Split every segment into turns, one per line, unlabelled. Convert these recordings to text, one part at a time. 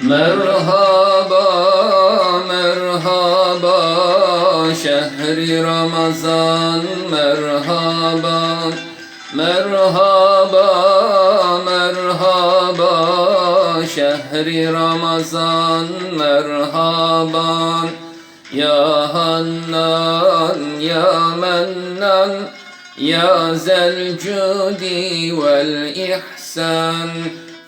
Merhaba, merhaba, şehri Ramazan, merhaba, merhaba, merhaba, şehri Ramazan, merhaba, ya Hannan, ya Mennan, ya Zel Cudi vel İhsan,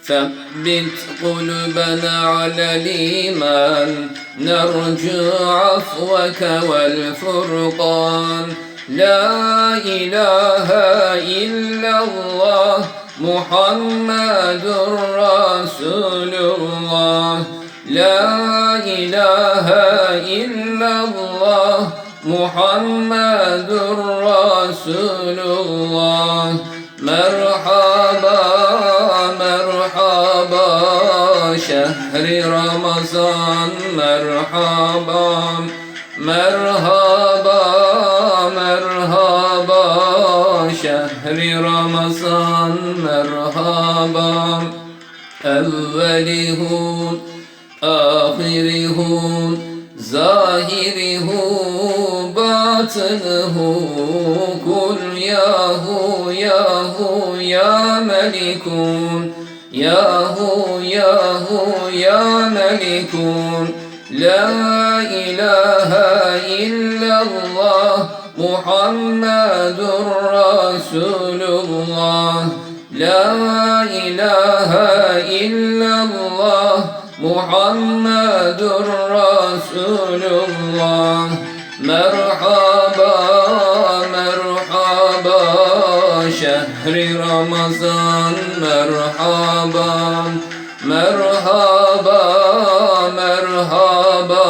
ثبت قلوبنا على الإيمان. نرجو عفوك والفرقان. لا إله إلا الله محمد رسول الله. لا إله إلا الله محمد رسول الله. شهر رمضان مرحبا مرحبا مرحبا. شهر رمضان مرحبا. أوله آخره ظاهره باطنه قل يا هو يا هو يا ملك Yahu Yahu Ya Melikun. La ilahe illallah Muhammedur Resulullah La ilahe illallah Muhammedur Resulullah Merhaba. Şehri Ramazan merhaba Merhaba merhaba.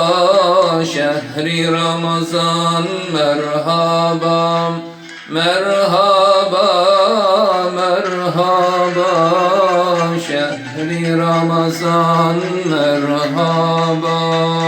Şehri Ramazan merhaba Merhaba merhaba. Şehri Ramazan merhaba.